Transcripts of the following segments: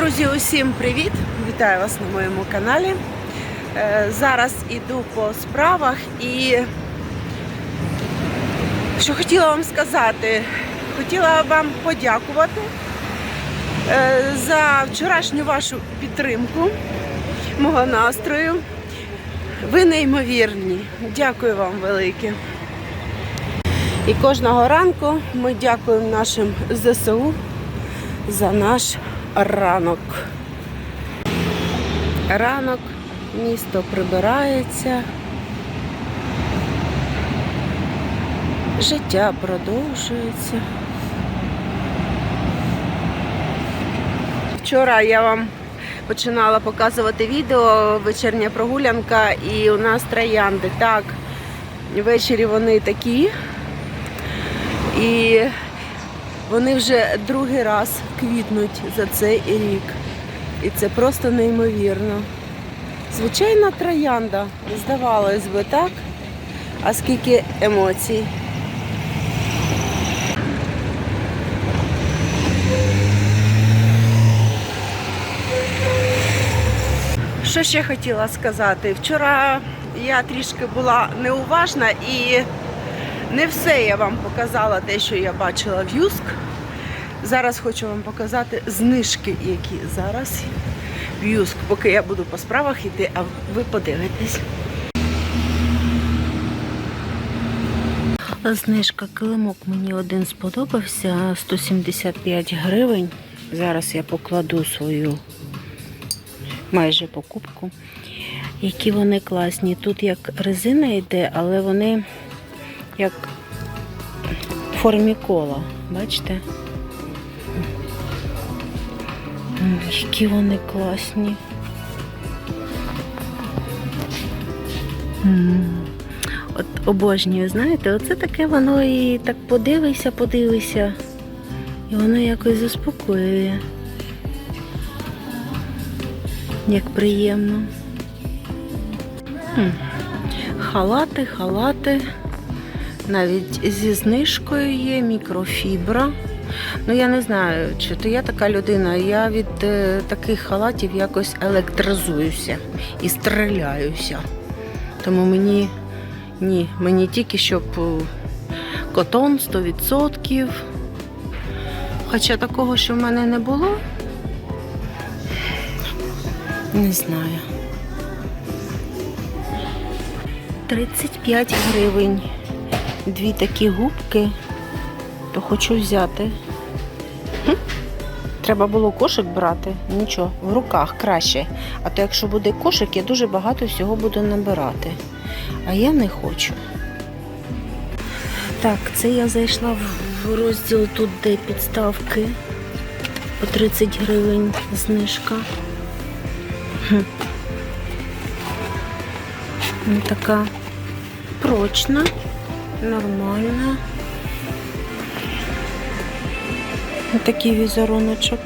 Друзі, усім привіт! Вітаю вас на моєму каналі. Е, Зараз іду по справах і що хотіла вам сказати, хотіла вам подякувати е, за вчорашню вашу підтримку мого настрою. Ви неймовірні. Дякую вам велике. І кожного ранку ми дякуємо нашим ЗСУ за наш ранок. Ранок, місто прибирається. Життя продовжується. Вчора я вам починала показувати відео вечірня прогулянка і у нас троянди. Так, ввечері вони такі. І вони вже другий раз квітнуть за цей рік. І це просто неймовірно. Звичайна троянда, здавалось би, так? А скільки емоцій. Що ще хотіла сказати? Вчора я трішки була неуважна і не все я вам показала те, що я бачила в Юск. Зараз хочу вам показати знижки, які зараз в Юск, поки я буду по справах йти, а ви подивитесь. Знижка килимок мені один сподобався 175 гривень. Зараз я покладу свою майже покупку. Які вони класні. Тут як резина йде, але вони як в формі кола. Бачите? Які вони класні. От обожнюю, знаєте, оце таке воно і так подивися, подивися. І воно якось заспокоює. Як приємно. Халати, халати. Навіть зі знижкою є мікрофібра. Ну я не знаю, чи то я така людина. Я від е, таких халатів якось електризуюся і стріляюся. Тому мені ні, мені тільки щоб е, котон 100%. Хоча такого, що в мене не було, не знаю. 35 гривень. Дві такі губки, то хочу взяти. Хм. Треба було кошик брати. Нічого, в руках краще. А то якщо буде кошик, я дуже багато всього буду набирати. А я не хочу. Так, це я зайшла в- розділ тут, де підставки. По 30 гривень знижка. Хм. Ну, Така прочна, нормальна. Ось Такий візеруночок.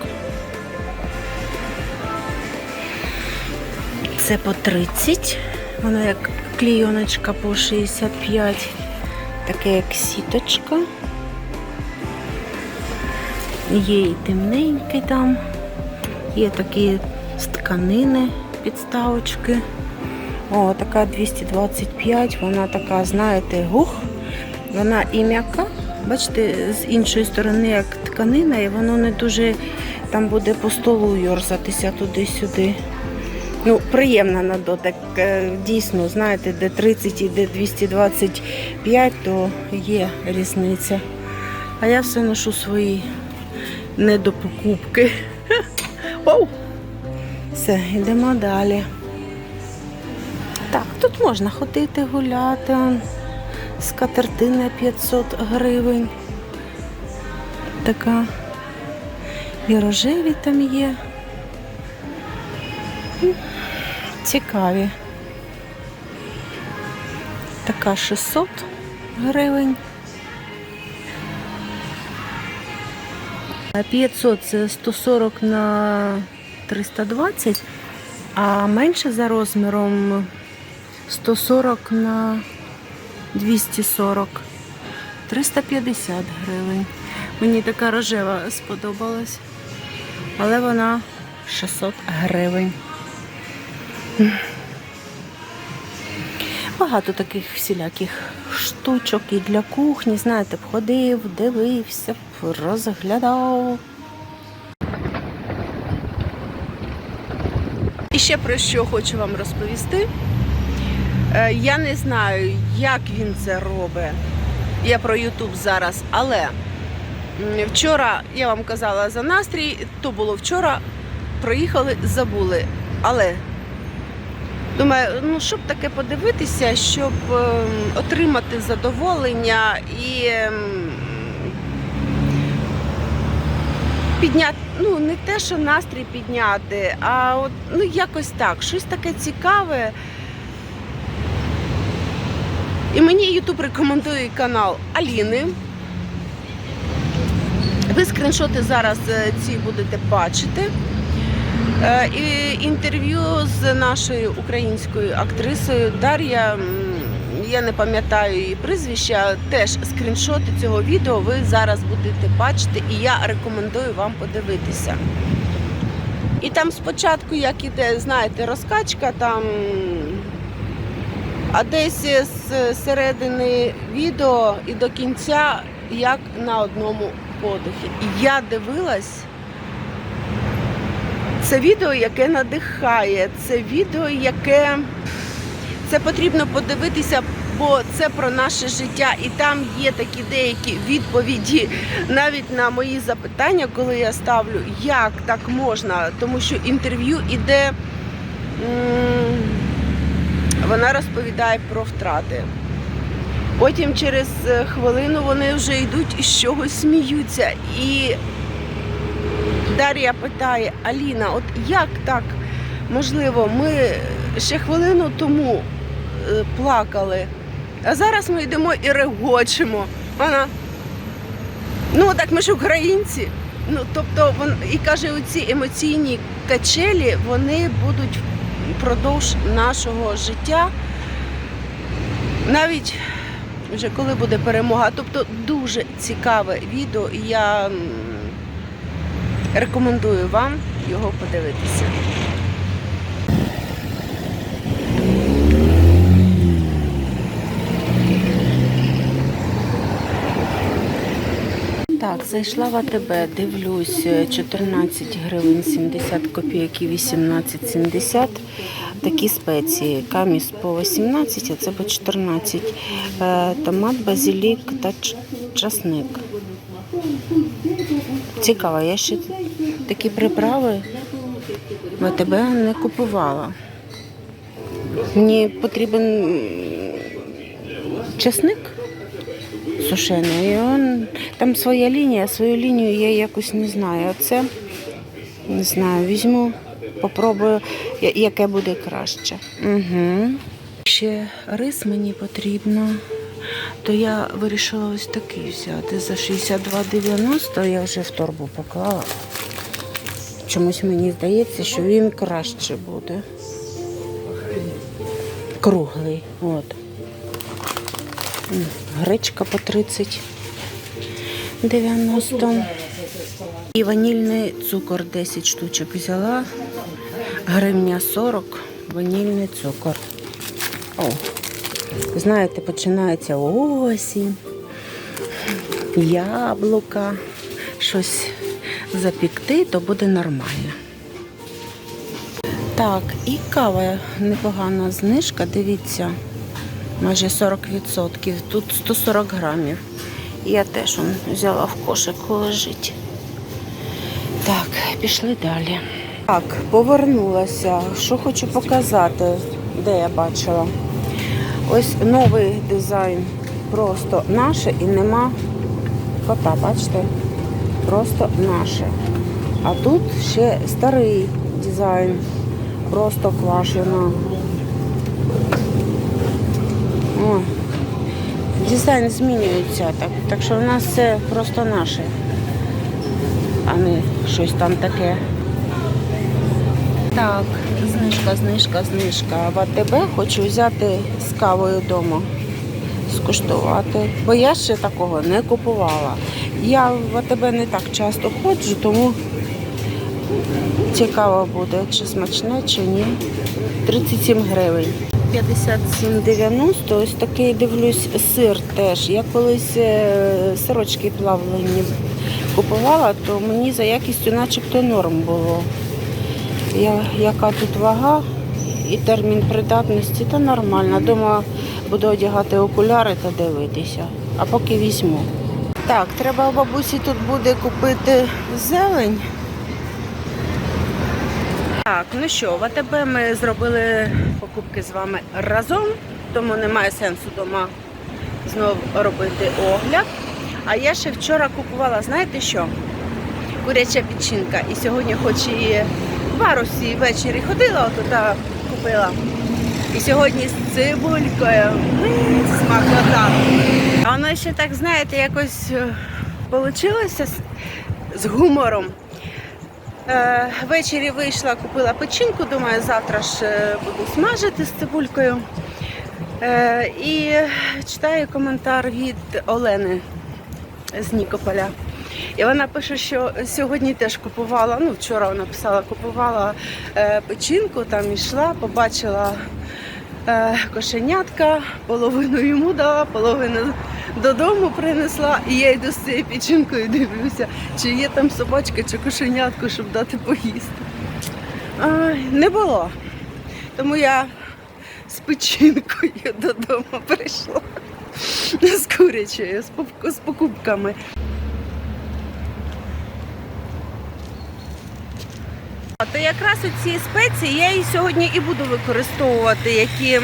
Це по 30. Воно як клійоночка по 65. Таке як сіточка. Є і темненький там. Є такі з тканини підставочки. О, така 225, вона така, знаєте, гух. Вона і м'яка. Бачите, з іншої сторони, як тканина, і воно не дуже там буде по столу йорзатися туди-сюди. Ну, приємна на дотик. Е, Дійсно, знаєте, де 30 і де 225, то є різниця. А я все ношу свої недопокупки. Оу! Все, йдемо далі. Так, тут можна ходити, гуляти. Он. Скатертина 500 гривень. Така. І рожеві там є. Цікаві. Така 600 гривень. А 500 це 140 на 320, а менше за розміром 140 на 240. 350 гривень. Мені така рожева сподобалась. Але вона 600 гривень. Багато таких всіляких штучок і для кухні, знаєте, б ходив, дивився, розглядав. І ще про що хочу вам розповісти. Е, Я не знаю, як він це робить. Я про Ютуб зараз, але вчора я вам казала за настрій, то було вчора. Проїхали, забули. Але думаю, ну щоб таке подивитися, щоб ем, отримати задоволення і ем, підняти, ну не те, що настрій підняти, а от ну якось так, щось таке цікаве. І мені Ютуб рекомендує канал Аліни. Ви скріншоти зараз е, ці будете бачити. Е, І інтерв'ю з нашою українською актрисою Дар'я, я не пам'ятаю її прізвища, теж скріншоти цього відео ви зараз будете бачити, і я рекомендую вам подивитися. І там спочатку, як іде, знаєте, розкачка там. А десь з середини відео і до кінця, як на одному подихі. Я дивилась. Це відео, яке надихає, це відео, яке це потрібно подивитися, бо це про наше життя. І там є такі деякі відповіді навіть на мої запитання, коли я ставлю, як так можна, тому що інтерв'ю іде. Вона розповідає про втрати. Потім через е, хвилину вони вже йдуть і з чогось сміються. І Дар'я питає: Аліна, от як так можливо, ми ще хвилину тому е, плакали, а зараз ми йдемо і регочемо. Вона. Ну, так ми ж українці. Ну, тобто, вон, і каже, оці емоційні качелі вони будуть впродовж нашого життя. Навіть вже коли буде перемога. Тобто дуже цікаве відео, і я рекомендую вам його подивитися. Так, зайшла в АТБ, дивлюсь, 14 гривень 70 копійок і 18,70. Такі спеції. Каміс по 18, а це по 14. Е, Томат, базилік та часник. Цікаво, я ще такі приправи в АТБ не купувала. Мені потрібен часник сушений. І он, там своя лінія, свою лінію я якось не знаю. А це не знаю, візьму, попробую, яке буде краще. Угу. Ще рис мені потрібно, то я вирішила ось такий взяти за 62,90 я вже в торбу поклала. Чомусь мені здається, що він краще буде. Круглий. От. Гречка по 30 90. І ванільний цукор 10 штучок взяла. Гривня 40, ванільний цукор. О, знаєте, починається осінь, яблука, щось запікти, то буде нормально. Так, і кава непогана знижка, дивіться майже 40%. Тут 140 грамів. Я теж взяла в кошику лежить. Так, пішли далі. Так, повернулася. Що хочу показати, де я бачила. Ось новий дизайн. Просто наше і нема кота, бачите? Просто наше. А тут ще старий дизайн. Просто квашено. О, дизайн змінюється, так, так що в нас це просто наше, а не щось там таке. Так, знижка, знижка, знижка. В АТБ хочу взяти з кавою вдома, скуштувати. Бо я ще такого не купувала. Я в АТБ не так часто ходжу, тому Цікаво буде, чи смачне, чи ні. 37 гривень. 57,90. Ось такий дивлюсь сир теж. Я колись е, сирочки плавлені купувала, то мені за якістю начебто норм було. Я, яка тут вага і термін придатності, то нормально. Дома буду одягати окуляри та дивитися. А поки візьму. Так, треба бабусі тут буде купити зелень. Так, ну що, в АТБ ми зробили покупки з вами разом, тому немає сенсу вдома знову робити огляд. А я ще вчора купувала, знаєте що? Куряча печінка. І сьогодні хоч і в Варусі ввечері ходила, туди купила. І сьогодні з цибулькою. Смакота. А воно ще так, знаєте, якось вийшло з, з гумором. Е, ввечері вийшла, купила печінку, думаю, завтра ж е, буду смажити з цибулькою. Е, і читаю коментар від Олени з Нікополя. І вона пише, що сьогодні теж купувала, ну вчора вона писала, купувала печінку, там йшла, побачила кошенятка, половину йому дала, половину додому принесла. І я йду з цією печінкою дивлюся, чи є там собачка чи кошенятко, щоб дати поїсти. Ай, не було. Тому я з печінкою додому прийшла. З курячою, з покупками. То якраз ці спеції я і сьогодні і буду використовувати, які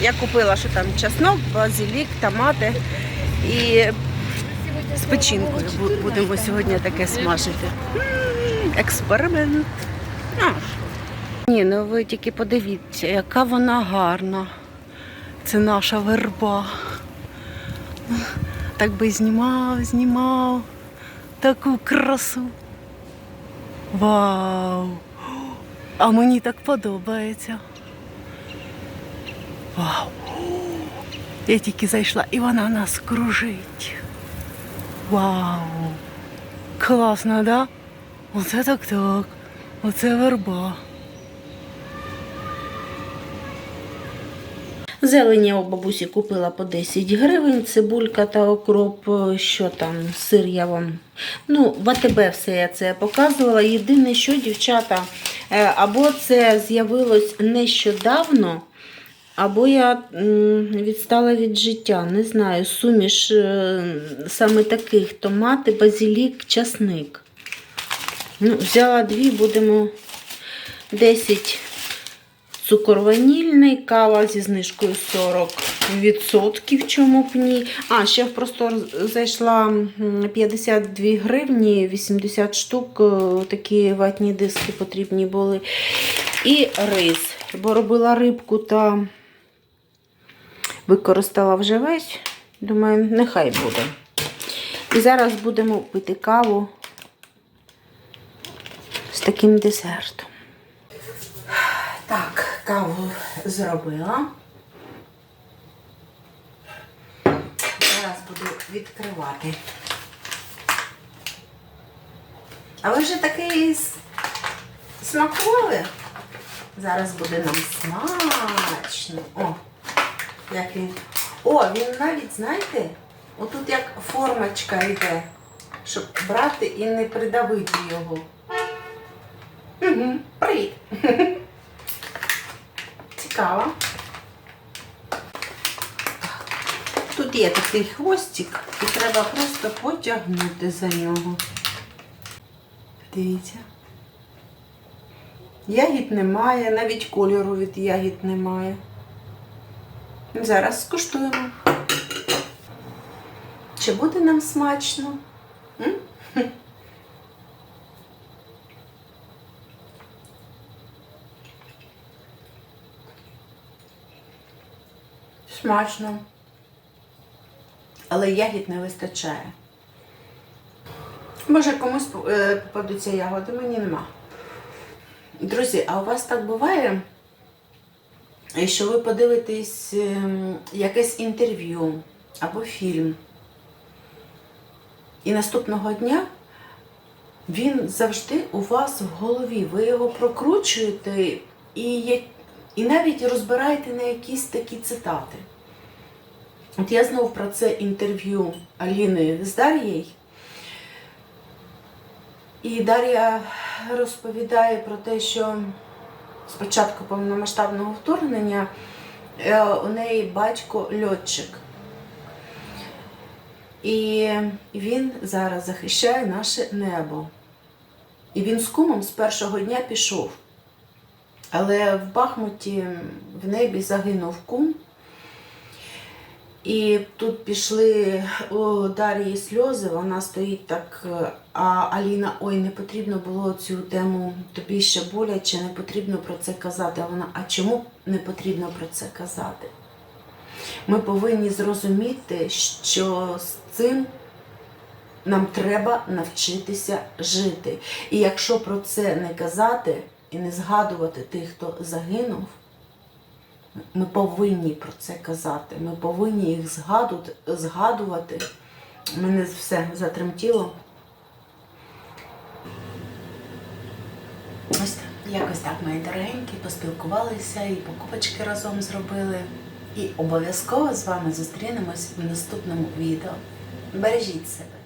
я купила, що там чеснок, базилік, томати. І з печінкою будемо сьогодні таке смажити. Експеримент. Ні, ну ви тільки подивіться, яка вона гарна. Це наша верба. Так би знімав, знімав таку красу. Вау! А мені так подобається. Вау! Я тільки зайшла і вона нас кружить. Вау! Класно, да? Оце так так. Оце верба. Зелень я у бабусі купила по 10 гривень, цибулька та окроп, що там, сир я вам. Ну, в АТБ все я це показувала. Єдине, що, дівчата, е, або це з'явилось нещодавно, або я відстала від життя. Не знаю, суміш е, саме таких томати, базилік, часник. Ну, взяла дві, будемо 10 Цукор ванільний, кава зі знижкою 40%, чому б ні. А, ще в простор зайшла 52 гривні, 80 штук, е, такі ватні диски потрібні були. І рис, бо робила рибку та використала вже весь. Думаю, нехай буде. І зараз будемо пити каву з таким десертом. Так, каву зробила. Зараз буду відкривати. А ви вже такий смакували? Зараз буде нам смачно. О, як він. О, він навіть, знаєте, отут як формочка йде, щоб брати і не придавити його. Угу, привіт. Цікаво. Тут є такий хвостик, і треба просто потягнути за нього. Дивіться. Ягід немає, навіть кольору від ягід немає. Зараз скуштуємо. Чи буде нам смачно? Смачно. Але ягід не вистачає. Може, комусь е, попадуться ягоди, мені нема. Друзі, а у вас так буває, що ви подивитесь ем, якесь інтерв'ю або фільм, і наступного дня він завжди у вас в голові. Ви його прокручуєте і, і навіть розбираєте на якісь такі цитати. От я знов про це інтерв'ю Аліни з Дар'єю. І Дар'я розповідає про те, що спочатку повномасштабного вторгнення е, у неї батько льотчик. І він зараз захищає наше небо. І він з кумом з першого дня пішов. Але в Бахмуті в небі загинув кум. І тут пішли у Дар'ї сльози, вона стоїть так, е, а Аліна, ой, не потрібно було цю тему, тобі ще боляче, не потрібно про це казати. А вона, а чому не потрібно про це казати? Ми повинні зрозуміти, що з цим нам треба навчитися жити. І якщо про це не казати і не згадувати тих, хто загинув, ми повинні про це казати. Ми повинні їх згадувати. Мене все затремтіло. Ось так. Якось так, мої дорогенькі, поспілкувалися і покупочки разом зробили. І обов'язково з вами зустрінемось в наступному відео. Бережіть себе.